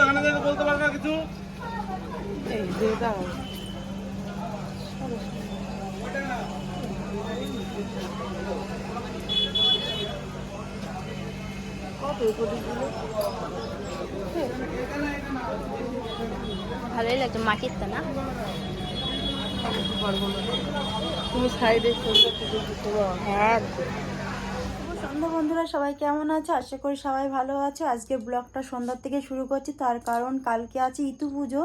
এখানে যেতে বলতে পারবে না কিছু? ভালোই লাগছে মাটির তো না পারব না। তুমি সাইডে হ্যাঁ সন্ধ্যা বন্ধুরা, সবাই কেমন আছে? আশা করি সবাই ভালো আছে। আজকে ব্লগটা সন্ধ্যার থেকে শুরু করছি, তার কারণ কালকে আছে ইতু পুজো।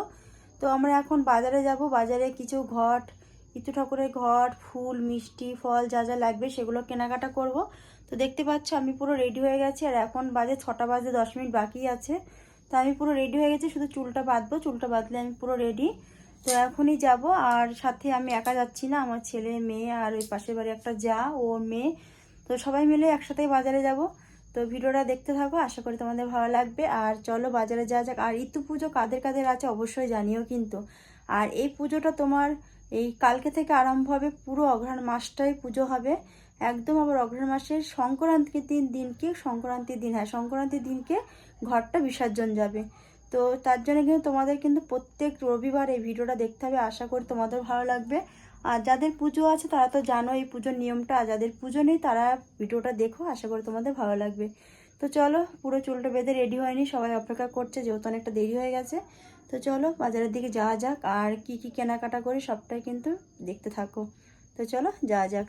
তো আমরা এখন বাজারে যাব। বাজারে কিছু ঘট, ইতু ঠাকুরের ঘট, ফুল, মিষ্টি, ফল যা যা লাগবে সেগুলো কেনাকাটা করব। তো দেখতে পাচ্ছ, আমি পুরো রেডি হয়ে গেছি। আর এখন বাজে ছটা বাজে, দশ মিনিট বাকি আছে। তো আমি পুরো রেডি হয়ে গেছি, শুধু চুলটা বাঁধবো। চুলটা বাঁধলে আমি পুরো রেডি তো এখনই যাব। আর সাথে আমি একা যাচ্ছি না, আমার ছেলে, মেয়ে, আর ওই পাশের বাড়ি একটা যা ও মেয়ে। তো সবাই মিলে একসাথেই বাজারে যাব। তো ভিডিওটা দেখতে থাকো, আশা করি তোমাদের ভালো লাগবে। আর চলো বাজারে যাওয়া যাক। আর ইতু পুজো কাদের কাদের আছে অবশ্যই জানিও কিন্তু। আর এই পুজোটা তোমার এই কালকে থেকে আরম্ভ হবে, পুরো অঘ্রাণ মাসটাই পুজো হবে। একদম আবার অঘ্রাণ মাসের সংক্রান্তির দিন দিনকে সংক্রান্তির দিন হ্যাঁ সংক্রান্তির দিনকে ঘরটা বিসর্জন যাবে। তো তার জন্য কিন্তু তোমাদের কিন্তু প্রত্যেক রবিবার এই ভিডিওটা দেখতে হবে, আশা করি তোমাদের ভালো লাগবে। আর যাদের পুজো আছে তারা তো জানো এই পুজোর নিয়মটা, আর যাদের পুজো নেই তারা ভিডিওটা দেখো, আশা করি তোমাদের ভালো লাগবে। তো চলো, পুরো চুলটা বেঁধে রেডি হয়নি, সবাই অপেক্ষা করছে যেহেতু অনেকটা দেরি হয়ে গেছে। তো চলো, বাজারের দিকে যাওয়া যাক, আর কি কি কেনাকাটা করি সবটাই কিন্তু দেখতে থাকো। তো চলো, যাওয়া যাক।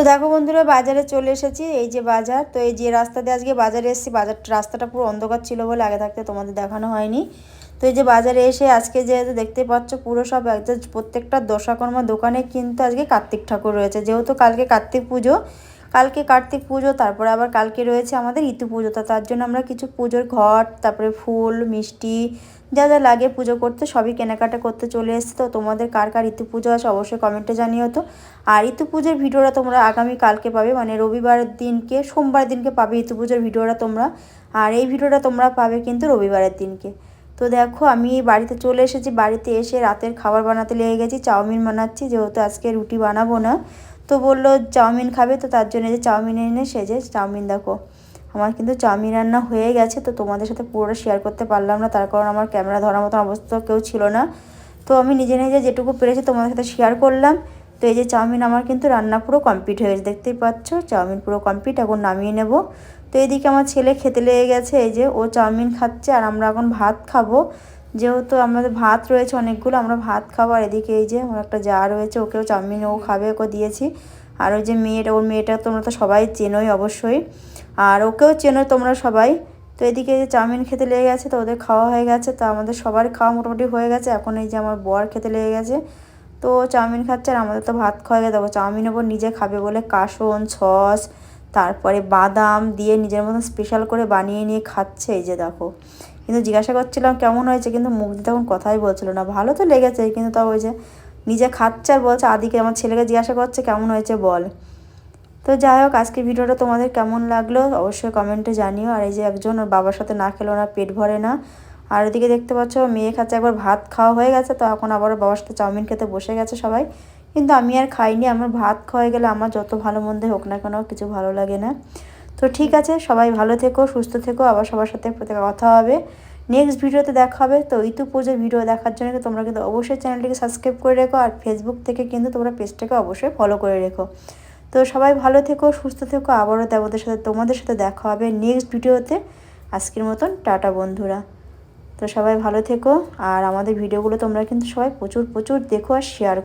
তো দেখো বন্ধুরা, বাজারে চলে এসেছি। এই যে বাজার, তো এই যে রাস্তা দিয়ে আজকে বাজারে এসেছি, বাজার রাস্তাটা পুরো অন্ধকার ছিল বলে আগে থাকতে তোমাদের দেখানো হয়নি। তো এই যে বাজারে এসে আজকে যেহেতু দেখতে পাচ্ছ, পুরো সব একদম প্রত্যেকটা দশাকর্মা দোকানে কিন্তু আজকে কার্তিক ঠাকুর রয়েছে। যেহেতু কালকে কার্তিক পুজো কালকে কার্তিক পুজো, তারপরে আবার কালকে রয়েছে আমাদের ইতু পুজো। তো তার জন্য আমরা কিছু পুজোর ঘট, তারপরে ফুল, মিষ্টি, যা যা লাগে পুজো করতে, সবই কেনাকাটা করতে চলে এসেছে। তো তোমাদের কার কার ইতু পুজো আছে অবশ্যই কমেন্টে জানিও তো। আর ঋতু পুজোর ভিডিওটা তোমরা আগামী কালকে পাবে মানে রবিবার দিনকে, সোমবার দিনকে পাবে ইতু পুজোর ভিডিওটা তোমরা। আর এই ভিডিওটা তোমরা পাবে কিন্তু রবিবারের দিনকে। তো দেখো, আমি বাড়িতে চলে এসেছি, বাড়িতে এসে রাতের খাবার বানাতে লেগে গেছি, চাউমিন বানাচ্ছি, যেহেতু আজকে রুটি বানাবো না। তো বলল, চাউমিন খাবে তো তার জন্য যে চাউমিন এনে সেজে, চাউমিন দেখো। আমার কিন্তু চাউমিন রান্না হয়ে গেছে, তো তোমাদের সাথে পুরোটা শেয়ার করতে পারলাম না। তার কারণ আমার ক্যামেরা ধরার মতন অবস্থা কেউ ছিল না। তো আমি নিজে নিজে যেটুকু পেরেছি তোমাদের সাথে শেয়ার করলাম। তো এই যে চাউমিন আমার কিন্তু রান্না পুরো কমপ্লিট হয়ে গেছে, দেখতেই পাচ্ছ? চাউমিন পুরো কমপ্লিট এখন নামিয়ে নেব। তো এদিকে আমার ছেলে খেতে লেগে গেছে, এই যে ও চাউমিন খাচ্ছে, আর আমরা এখন ভাত খাব। যেহেতু আমাদের ভাত রয়েছে, অনেকগুলো আমরা ভাত খাব। আর এদিকে এই যে ওর একটা যা রয়েছে, ওকেও চাউমিন ও খাবে ওকে দিয়েছি। আর ওই যে মেয়েটা ওর মেয়েটা তোমরা তো সবাই চেনোই অবশ্যই। আর ওকেও চেনো তোমরা সবাই। তো এদিকে যে চাউমিন খেতে লেগে গেছে, তো ওদের খাওয়া হয়ে গেছে। তো আমাদের সবার খাওয়া মোটামুটি হয়ে গেছে। এখন এই যে আমার বর খেতে লেগে গেছে। তো চাউমিন খাচ্ছে আর আমাদের তো ভাত খাওয়া গেছে। দেখো, চাউমিন ওপর নিজে খাবে বলে কাসন, সস, তারপরে বাদাম দিয়ে নিজের মতন স্পেশাল করে বানিয়ে নিয়ে খাচ্ছে। এই যে দেখো কিন্তু জিজ্ঞাসা করছিলাম, কেমন হয়েছে? কিন্তু মুখ দিয়ে তখন কথাই বলছিল না। ভালো তো লেগেছে, কিন্তু তাও ওই যে নিজে খাচ্ছে আর বলছে, আদিকে আমার ছেলেকে জিজ্ঞাসা করছে, কেমন হয়েছে বল? তো যাই হোক আজকে ভিডিওটা তোমাদের কেমন লাগল অবশ্যই কমেন্টে জানিও। আর এই যে একজন ওর বাবার সাথে না খেলো না, পেট ভরে না। আর ওদিকে দেখতে পাচ্ছ, মেয়ে খাচ্ছে, একবার ভাত খাওয়া হয়ে গেছে তো এখন আবার বাবার সাথে চাউমিন খেতে বসে গেছে সবাই। কিন্তু আমি আর খাইনি, আমার ভাত খাওয়া গেলে আমার যত ভালো মন্দে হোক না কেন, কিছু ভালো লাগে না। তো ঠিক আছে, সবাই ভালো থেকো, সুস্থ থেকো, আবার সবার সাথে কথা হবে। নেক্সট ভিডিওতে দেখা হবে, তো ইতু পুজোর ভিডিও দেখার জন্য তোমরা কিন্তু অবশ্যই চ্যানেলটিকে সাবস্ক্রাইব করে রেখো, আর ফেসবুক থেকে কিন্তু তোমরা পেজটাকে অবশ্যই ফলো করে রেখো। তো সবাই ভালো থেকো, সুস্থ থেকো, আবারও দেবদের সাথে, তোমাদের সাথে দেখা হবে নেক্সট ভিডিওতে। আজকের মতন, টাটা বন্ধুরা। তো সবাই ভালো থেকো, আর আমাদের ভিডিওগুলো তোমরা কিন্তু সবাই প্রচুর প্রচুর দেখো আর শেয়ার